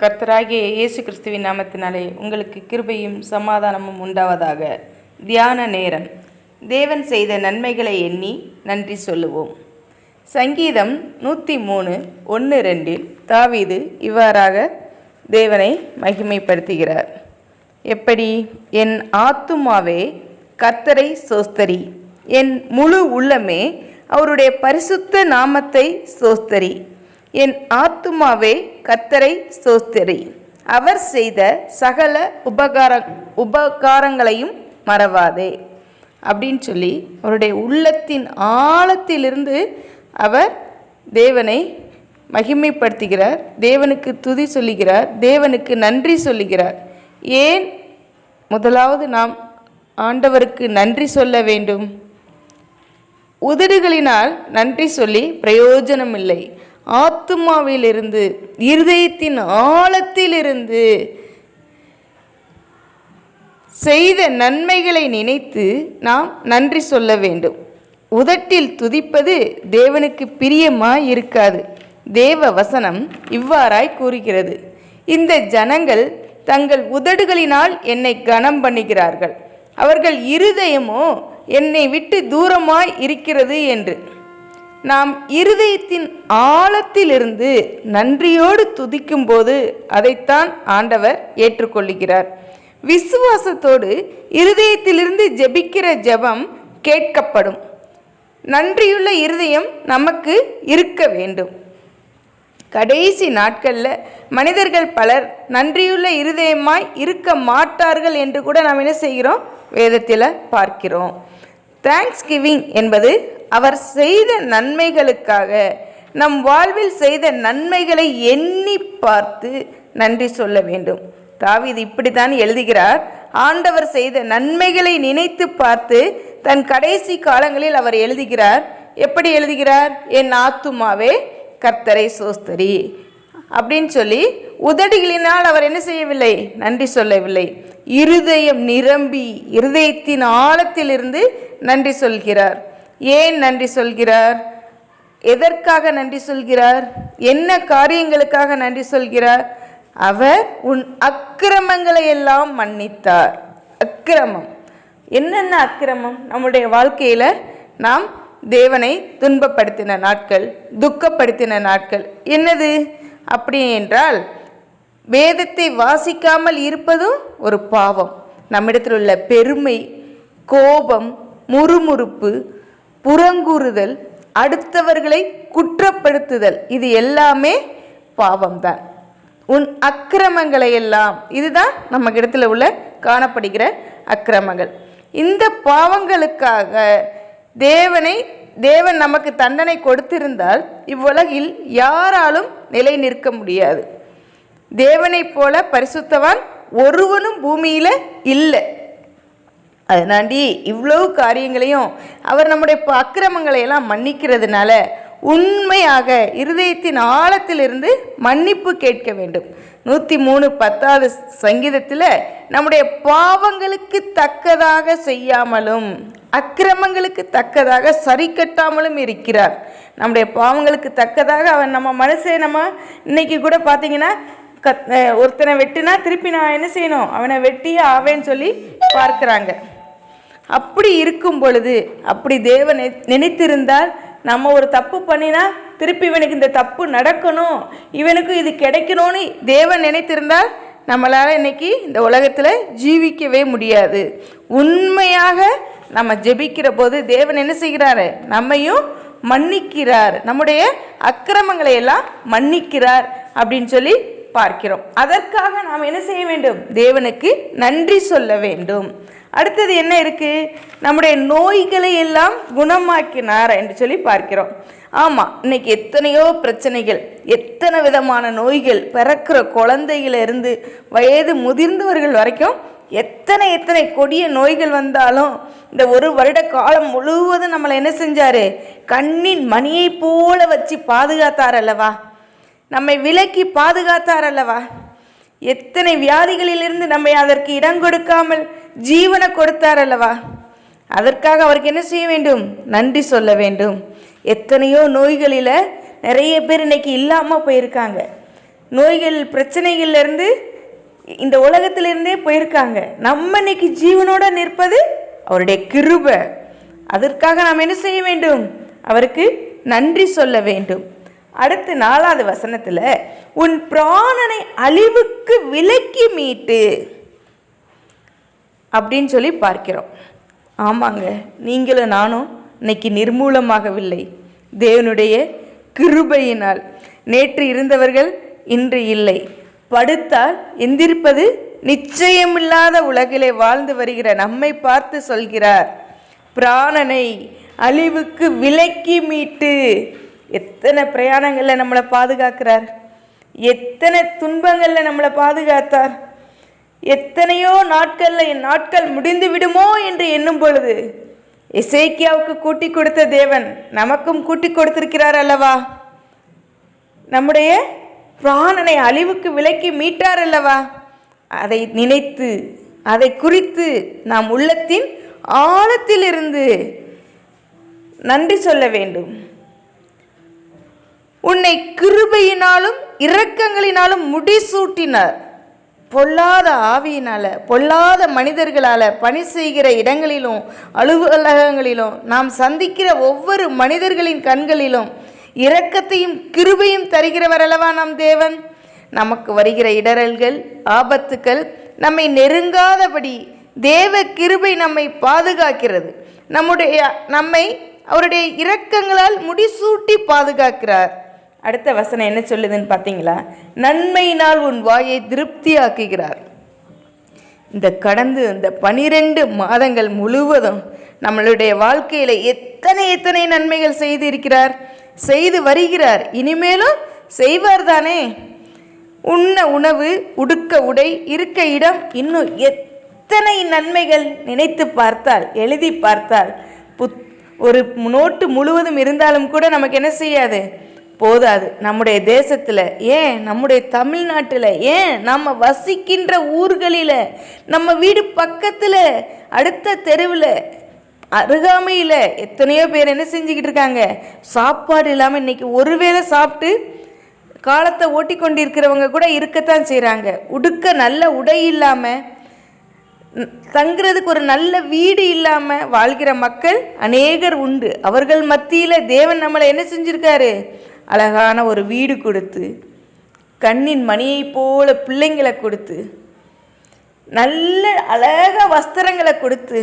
கர்த்தராகிய இயேசு கிறிஸ்துவின் நாமத்தினாலே உங்களுக்கு கிருபையும் சமாதானமும் உண்டாவதாக. தியான நேரம். தேவன் செய்த நன்மைகளை எண்ணி நன்றி சொல்லுவோம். சங்கீதம் நூற்றி மூணு ஒன்று ரெண்டில் தாவீது இவ்வாறாக தேவனை மகிமைப்படுத்துகிறார். எப்படி? என் ஆத்துமாவே கர்த்தரை சோஸ்தரி. என் முழு உள்ளமே அவருடைய பரிசுத்த நாமத்தை சோஸ்தரி. என் ஆத்துமாவே கத்தரை சோஸ்தரி. அவர் செய்த சகல உபகார உபகாரங்களையும் மறவாதே. அப்படின்னு சொல்லி அவருடைய உள்ளத்தின் ஆழத்திலிருந்து அவர் தேவனை மகிமைப்படுத்துகிறார் தேவனுக்கு துதி சொல்லுகிறார் தேவனுக்கு நன்றி சொல்லுகிறார். ஏன் முதலாவது நாம் ஆண்டவருக்கு நன்றி சொல்ல வேண்டும்? உதடுகளினால் நன்றி சொல்லி பிரயோஜனம் இல்லை ஆத்துமாவிலிருந்து இருதயத்தின் ஆழத்திலிருந்து செய்த நன்மைகளை நினைத்து நாம் நன்றி சொல்ல வேண்டும். உதட்டில் துதிப்பது தேவனுக்கு பிரியமாய் இருக்காது தேவ வசனம் இவ்வாறாய் கூறுகிறது. இந்த ஜனங்கள் தங்கள் உதடுகளினால் என்னை கனம் பண்ணுகிறார்கள். அவர்கள் இருதயமோ என்னை விட்டு தூரமாய் இருக்கிறது என்று. நாம் இருதயத்தின் ஆழத்திலிருந்து நன்றியோடு துதிக்கும்போது அதைத்தான் ஆண்டவர் ஏற்றுக்கொள்ளுகிறார். விசுவாசத்தோடு இருதயத்திலிருந்து ஜெபிக்கிற ஜெபம் கேட்கப்படும். நன்றியுள்ள இருதயம் நமக்கு இருக்க வேண்டும். கடைசி நாட்களில் மனிதர்கள் பலர் நன்றியுள்ள இருதயமாய் இருக்க மாட்டார்கள் என்று கூட நாம் என்ன செய்கிறோம்? வேதத்தில் பார்க்கிறோம். தேங்க்ஸ் கிவிங் என்பது அவர் செய்த நன்மைகளுக்காக நம் வாழ்வில் செய்த நன்மைகளை எண்ணி பார்த்து நன்றி சொல்ல வேண்டும். தாவிது இப்படித்தான் எழுதுகிறார் ஆண்டவர் செய்த நன்மைகளை நினைத்து பார்த்து தன் கடைசி காலங்களில் அவர் எழுதுகிறார். எப்படி எழுதுகிறார்? என் ஆத்துமாவே கர்த்தரை சோஸ்தரி. அப்படின்னு சொல்லி உதடுகளினால் அவர் என்ன செய்யவில்லை? நன்றி சொல்லவில்லை. இருதயம் நிரம்பி இருதயத்தின் ஆழத்திலிருந்து நன்றி சொல்கிறார். ஏன் நன்றி சொல்கிறார்? எதற்காக நன்றி சொல்கிறார்? என்ன காரியங்களுக்காக நன்றி சொல்கிறார்? அவர் உன் அக்கிரமங்களை எல்லாம் மன்னித்தார். அக்கிரமம். என்னென்ன அக்கிரமம்? நம்முடைய வாழ்க்கையில் நாம் தேவனை துன்பப்படுத்தின நாட்கள் துக்கப்படுத்தின நாட்கள். என்னது? அப்படி என்றால் வேதத்தை வாசிக்காமல் இருப்பதும் ஒரு பாவம். நம்மிடத்தில் உள்ள பெருமை கோபம் முறுமுறுப்பு புறங்கூறுதல் அடுத்தவர்களை குற்றப்படுத்துதல் இது எல்லாமே பாவம்தான். உன் அக்கிரமங்களை எல்லாம் இதுதான் நம்ம இடத்துல உள்ள காணப்படுகிற அக்கிரமங்கள். இந்த பாவங்களுக்காக தேவனை தேவன் நமக்கு தண்டனை கொடுத்திருந்தால் இவ்வுலகில் யாராலும் நிலை நிற்க முடியாது. தேவனைப் போல பரிசுத்தவான் ஒருவனும் பூமியில் இல்லை. அதனாண்டி இவ்வளவு காரியங்களையும் அவர் நம்முடைய ப- மன்னிக்கிறதுனால உண்மையாக இருதயத்தின் ஆழத்திலிருந்து மன்னிப்பு கேட்க வேண்டும். நூற்றி மூணு பத்தாவது சங்கீதத்தில் நம்முடைய பாவங்களுக்கு தக்கதாக செய்யாமலும் அக்கிரமங்களுக்கு தக்கதாக சரி கட்டாமலும் இருக்கிறார். நம்முடைய பாவங்களுக்கு தக்கதாக அவன் நம்ம மனசை நம்ம இன்னைக்கு கூட பார்த்தீங்கன்னா கத் ஒருத்தனை வெட்டினா திருப்பி நான் என்ன செய்யணும்? அவனை வெட்டியே ஆவேன்னு சொல்லி பார்க்குறாங்க. அப்படி இருக்கும் பொழுது அப்படி தேவன் நினைத்திருந்தால் நம்ம ஒரு தப்பு பண்ணினா திருப்பி இவனுக்கு இந்த தப்பு நடக்கணும். இவனுக்கு இது கிடைக்கணும்னு தேவன் நினைத்திருந்தால் நம்மளால் இன்றைக்கி இந்த உலகத்தில் ஜீவிக்கவே முடியாது. உண்மையாக நம்ம ஜெபிக்கிற போது தேவன் என்ன செய்கிறாரு? நம்மையும் மன்னிக்கிறார். நம்முடைய அக்கிரமங்களை எல்லாம் மன்னிக்கிறார் அப்படின்னு சொல்லி பார்க்கிறோம். அதற்காக நாம் என்ன செய்ய வேண்டும்? தேவனுக்கு நன்றி சொல்ல வேண்டும். அடுத்தது என்ன இருக்கு? நம்முடைய நோய்களை எல்லாம் குணமாக்கினார் என்று சொல்லி பார்க்கிறோம். ஆமாம் இன்னைக்கு எத்தனையோ பிரச்சனைகள் எத்தனை விதமான நோய்கள் பிறக்கிற குழந்தையிலிருந்து வயது முதிர்ந்தவர்கள் வரைக்கும் எத்தனை எத்தனை கொடிய நோய்கள் வந்தாலும் இந்த ஒரு வருட காலம் முழுவதும் நம்மளை என்ன செஞ்சாரு? கண்ணின் மணியை போல வச்சு பாதுகாத்தார் அல்லவா? நம்மை விலக்கி பாதுகாத்தார் அல்லவா? எத்தனை வியாதிகளிலிருந்து நம்மை அதற்கு இடம் கொடுக்காமல் ஜீவனை கொடுத்தார் அல்லவா? அதற்காக அவருக்கு என்ன செய்ய வேண்டும்? நன்றி சொல்ல வேண்டும். எத்தனையோ நோய்களில் நிறைய பேர் இன்னைக்கு இல்லாமல் போயிருக்காங்க. நோய்கள் பிரச்சனைகள்லேருந்து இந்த உலகத்திலிருந்தே போயிருக்காங்க. நம்ம இன்னைக்கு ஜீவனோட நிற்பது அவருடைய கிருபை. அதற்காக நாம் என்ன செய்ய வேண்டும்? அவருக்கு நன்றி சொல்ல வேண்டும். அடுத்து நாலாவது வசனத்துல உன் பிராணனை அழிவுக்கு விலக்கி மீட்டு அப்படின்னு சொல்லி பார்க்கிறோம். ஆமாங்க நீங்களும் நானும் இன்னைக்கு நிர்மூலமாகவில்லை. தேவனுடைய கிருபையினால். நேற்று இருந்தவர்கள் இன்று இல்லை. படுத்தால் எந்திருப்பது நிச்சயமில்லாத உலகிலே வாழ்ந்து வருகிற நம்மை பார்த்து சொல்கிறார். பிராணனை அழிவுக்கு விலக்கி மீட்டு எத்தனை பிரயாணங்களில் நம்மளை பாதுகாக்கிறார்? எத்தனை துன்பங்களில் நம்மளை பாதுகாத்தார்? எத்தனையோ நாட்களில் என் நாட்கள் முடிந்து விடுமோ என்று எண்ணும் பொழுது இசைக்கியாவுக்கு கூட்டி கொடுத்த தேவன் நமக்கும் கூட்டி கொடுத்திருக்கிறார் அல்லவா? நம்முடைய பிராணனை அழிவுக்கு விலக்கி மீட்டார் அல்லவா? அதை நினைத்து அதை குறித்து நாம் உள்ளத்தின் ஆழத்திலிருந்து நன்றி சொல்ல வேண்டும். உன்னை கிருபையினாலும் இரக்கங்களினாலும் முடிசூட்டினார். பொல்லாத ஆவியினால பொல்லாத மனிதர்களால் பணி செய்கிற இடங்களிலும் அலுவலகங்களிலும் நாம் சந்திக்கிற ஒவ்வொரு மனிதர்களின் கண்களிலும் இரக்கத்தையும் கிருபையும் தருகிறவர் அல்லவா நம் தேவன்? நமக்கு வருகிற இடரல்கள் ஆபத்துக்கள் நம்மை நெருங்காதபடி தேவ கிருபை நம்மை பாதுகாக்கிறது. நம்முடைய நம்மை அவருடைய இரக்கங்களால் முடிசூட்டி பாதுகாக்கிறார். அடுத்த வசனம் என்ன சொல்லுதுன்னு பார்த்தீங்களா? நன்மையினால் உன் வாயை திருப்தியாக்குகிறார். இந்த கடந்து இந்த பனிரெண்டு மாதங்கள் முழுவதும் நம்மளுடைய வாழ்க்கையில் எத்தனை எத்தனை நன்மைகள் செய்து இருக்கிறார் செய்து வருகிறார். இனிமேலும் செய்வார் தானே உண்ண உணவு உடுக்க உடை இருக்க இடம் இன்னும் எத்தனை நன்மைகள் நினைத்து பார்த்தால் எழுதி பார்த்தால் புத் ஒரு நோட்டு முழுவதும் இருந்தாலும் கூட நமக்கு என்ன செய்யாது? போதாது. நம்முடைய தேசத்தில் ஏன்? நம்முடைய தமிழ்நாட்டில் ஏன்? நம்ம வசிக்கின்ற ஊர்களில் நம்ம வீடு பக்கத்தில் அடுத்த தெருவில் அருகாமையில் எத்தனையோ பேர் என்ன செஞ்சுக்கிட்டு இருக்காங்க? சாப்பாடு இல்லாமல் இன்னைக்கு ஒருவேளை சாப்பிட்டு காலத்தை ஓட்டி கொண்டிருக்கிறவங்க கூட இருக்கத்தான் செய்கிறாங்க உடுக்க நல்ல உடை இல்லாமல் ந- தங்குறதுக்கு ஒரு நல்ல வீடு இல்லாமல் வாழ்கிற மக்கள் அநேகர் உண்டு. அவர்கள் மத்தியில் தேவன் நம்மளை என்ன செஞ்சுருக்காரு? அழகான ஒரு வீடு கொடுத்து கண்ணின் மணியைப் போல பிள்ளைங்களை கொடுத்து நல்ல அழகா வஸ்திரங்களை கொடுத்து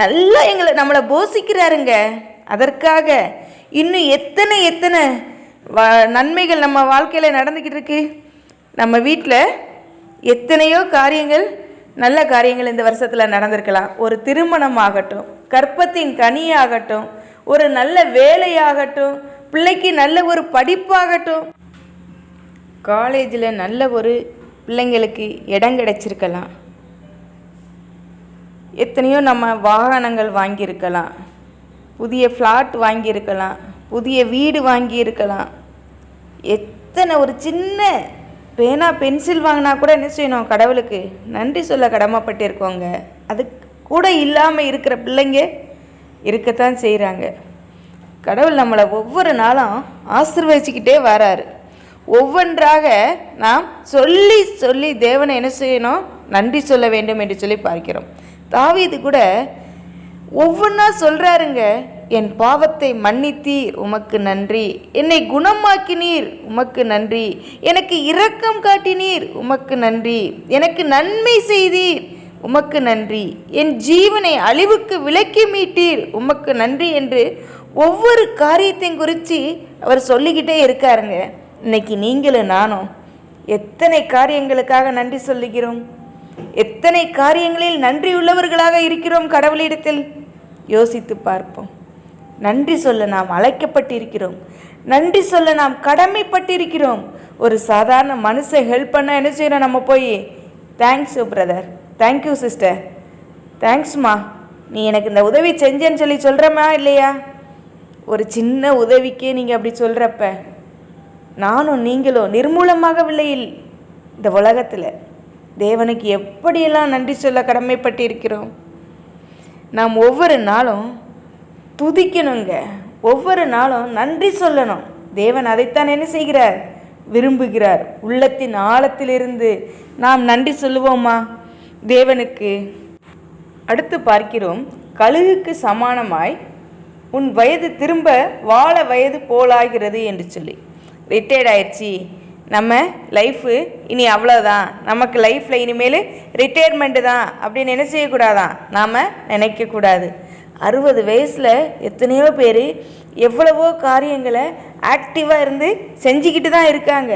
நல்லா எங்களை நம்மளை போஷிக்கிறாருங்க. அதற்காக இன்னும் எத்தனை எத்தனை வ நன்மைகள் நம்ம வாழ்க்கையில் நடந்துக்கிட்டு இருக்கு? நம்ம வீட்டில் எத்தனையோ காரியங்கள் நல்ல காரியங்கள் இந்த வருஷத்தில் நடந்திருக்கலாம். ஒரு திருமணம் ஆகட்டும் கற்பத்தின் கனியாகட்டும் ஒரு நல்ல வேலையாகட்டும் பிள்ளைக்கு நல்ல ஒரு படிப்பாகட்டும். காலேஜில் நல்ல ஒரு பிள்ளைங்களுக்கு இடம் கிடைச்சிருக்கலாம். எத்தனையோ நம்ம வாகனங்கள் வாங்கியிருக்கலாம். புதிய ஃப்ளாட் வாங்கியிருக்கலாம். புதிய வீடு வாங்கியிருக்கலாம். எத்தனை ஒரு சின்ன பேனா பென்சில் வாங்கினா கூட என்ன செய்யணும்? கடவுளுக்கு நன்றி சொல்ல கடமைப்பட்டிருக்கோங்க. அது கூட இல்லாமல் இருக்கிற பிள்ளைங்க இருக்கத்தான் செய்கிறாங்க கடவுள் நம்மளை ஒவ்வொரு நாளும் ஆசிர்வதிச்சுக்கிட்டே வராரு. ஒவ்வொன்றாக நாம் சொல்லி சொல்லி தேவனை என்ன செய்யணும்? நன்றி சொல்ல வேண்டும் என்று சொல்லி பார்க்கிறோம். தாவீது கூட ஒவ்வொன்றா சொல்கிறாருங்க என் பாவத்தை மன்னித்தீர் உமக்கு நன்றி. என்னை குணமாக்கினீர் உமக்கு நன்றி. எனக்கு இரக்கம் காட்டினீர் உமக்கு நன்றி. எனக்கு நன்மை செய்தீர் உமக்கு நன்றி. என் ஜீவனை அழிவுக்கு விலக்கி மீட்டீர் உமக்கு நன்றி என்று ஒவ்வொரு காரியத்தையும் குறித்து அவர் சொல்லிக்கிட்டே இருக்காருங்க. இன்னைக்கு நீங்களும் நானும் எத்தனை காரியங்களுக்காக நன்றி சொல்லுகிறோம். எத்தனை காரியங்களில் நன்றியுள்ளவர்களாக இருக்கிறோம் கடவுளிடத்தில். யோசித்து பார்ப்போம். நன்றி சொல்ல நாம் அழைக்கப்பட்டிருக்கிறோம். நன்றி சொல்ல நாம் கடமைப்பட்டிருக்கிறோம். ஒரு சாதாரண மனுஷன் ஹெல்ப் பண்ண என்ன செய்யணும் நம்ம போய்? தேங்க்ஸ் பிரதர் தேங்க்யூ சிஸ்டர் தேங்க்ஸ்மா நீ எனக்கு இந்த உதவி செஞ்சேன்னு சொல்லி சொல்கிறமா இல்லையா? ஒரு சின்ன உதவிக்கே நீங்கள் அப்படி சொல்கிறப்ப நானும் நீங்களும் நிர்மூலமாகவில்லை இந்த உலகத்தில். தேவனுக்கு எப்படியெல்லாம் நன்றி சொல்ல கடமைப்பட்டிருக்கிறோம்? நாம் ஒவ்வொரு நாளும் துதிக்கணுங்க. ஒவ்வொரு நாளும் நன்றி சொல்லணும். தேவன் அதைத்தான் என்ன செய்கிறார்? விரும்புகிறார். உள்ளத்தின் ஆழத்திலிருந்து நாம் நன்றி சொல்லுவோமா? தேவனுக்கு அடுத்து பார்க்கிறோம் கழுகுக்கு சமானமாய் உன் வயது திரும்ப வாழ வயது போலாகிறது என்று சொல்லி. ரிட்டையர்ட் ஆயிடுச்சு. நம்ம லைஃபு இனி அவ்வளோதான் நமக்கு லைஃப்பில் இனிமேல் ரிட்டையர்மெண்ட்டு தான். அப்படின்னு என்ன செய்யக்கூடாதான் நாம் நினைக்கக்கூடாது அறுபது வயசில் எத்தனையோ பேர் எவ்வளவோ காரியங்களை ஆக்டிவாக இருந்து செஞ்சுக்கிட்டு தான் இருக்காங்க.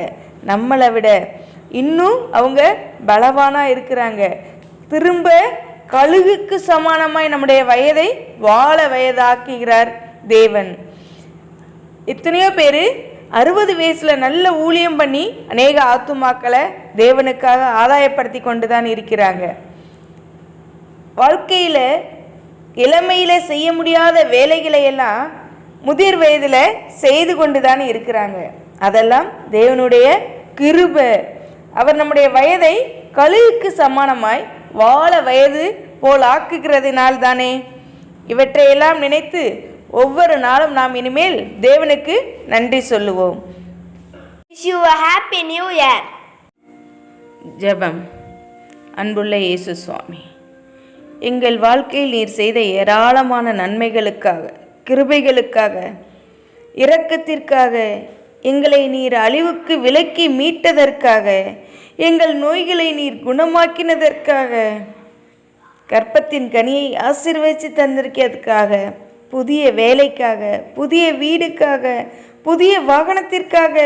நம்மளை விட. இன்னும் அவங்க பலவானாக இருக்கிறாங்க. திரும்ப கழுகுக்கு சமானமாய் நம்முடைய வயதை வாழ வயதாக்குகிறார் தேவன். எத்தனையோ பேர் அறுபது வயசில் நல்ல ஊழியம் பண்ணி அநேக ஆத்துமாக்களை தேவனுக்காக ஆதாயப்படுத்தி கொண்டு தான் இருக்கிறாங்க. வாழ்க்கையில் இளமையில் செய்ய முடியாத வேலைகளை எல்லாம் முதிர் வயதில் செய்து கொண்டு தான் இருக்கிறாங்க. அதெல்லாம் தேவனுடைய கிருப. அவர் நம்முடைய வயதை கழுகுக்கு சமானமாய் வாழ வயது போல் ஆக்குகிறதினால் தானே இவற்றையெல்லாம் நினைத்து ஒவ்வொரு நாளும் நாம் இனிமேல் தேவனுக்கு நன்றி சொல்லுவோம். Happy new year. ஜெபம். அன்புள்ள இயேசு சுவாமி எங்கள் வாழ்க்கையில் நீர் செய்த ஏராளமான நன்மைகளுக்காக கிருபைகளுக்காக இரக்கத்திற்காக எங்களை நீர் அழிவுக்கு விலக்கி மீட்டதற்காக எங்கள் நோய்களை நீர் குணமாக்கினதற்காக. கற்பத்தின் கனியை ஆசிர்வதித்து தந்திருக்கிறதுக்காக புதிய வேலைக்காக புதிய வீடுக்காக புதிய வாகனத்திற்காக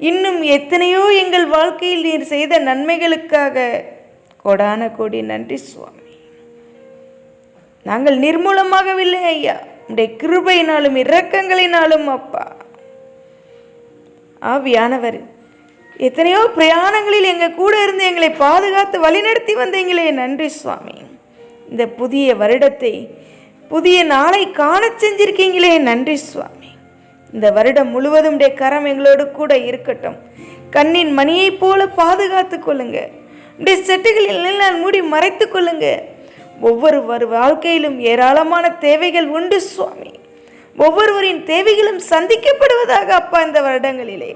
இன்னும் எத்தனையோ எங்கள் வாழ்க்கையில் நீர் செய்த நன்மைகளுக்காக. கொடான கோடி நன்றி சுவாமி. நாங்கள் நிர்மூலமாகவில்லை ஐயா. உடைய கிருபையினாலும் இரக்கங்களினாலும் அப்பா. ஆவியானவர். எத்தனையோ பிரயாணங்களில் எங்கள் கூட இருந்து எங்களை பாதுகாத்து வழிநடத்தி வந்தீங்களே நன்றி சுவாமி. இந்த புதிய வருடத்தை புதிய நாளை காண செஞ்சிருக்கீங்களே நன்றி சுவாமி. இந்த வருடம் முழுவதும் உடைய கரம் எங்களோடு கூட இருக்கட்டும். கண்ணின் மணியைப் போல பாதுகாத்து கொள்ளுங்க. உடைய செட்டுகளில் நான் மூடி மறைத்து கொள்ளுங்க. ஒவ்வொரு வாழ்க்கையிலும் ஏராளமான தேவைகள் உண்டு சுவாமி. ஒவ்வொருவரின் தேவைகளும் சந்திக்கப்படுவதாக அப்பா இந்த வருடங்களிலே.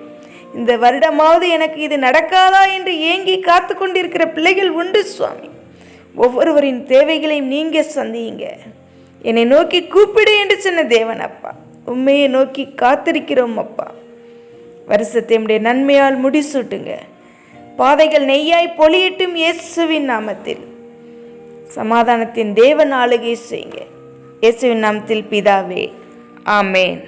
இந்த வருடமாவது எனக்கு இது நடக்காதா என்று ஏங்கி காத்து கொண்டிருக்கிற பிள்ளைகள் உண்டு சுவாமி. ஒவ்வொருவரின் தேவைகளையும் நீங்க சந்தியுங்க. என்னை நோக்கி கூப்பிடு என்று சொன்ன தேவன் அப்பா. உண்மையை நோக்கி காத்திருக்கிறோம் அப்பா. வருஷத்தை உடைய நன்மையால் முடிசூட்டுங்க. பாதைகள் நெய்யாய் பொலியிட்டும் இயேசுவின் நாமத்தில். சமாதானத்தின் தேவன் ஆளுகை செய்யுங்க. இயேசுவின் நாமத்தில் பிதாவே ஆமேன்.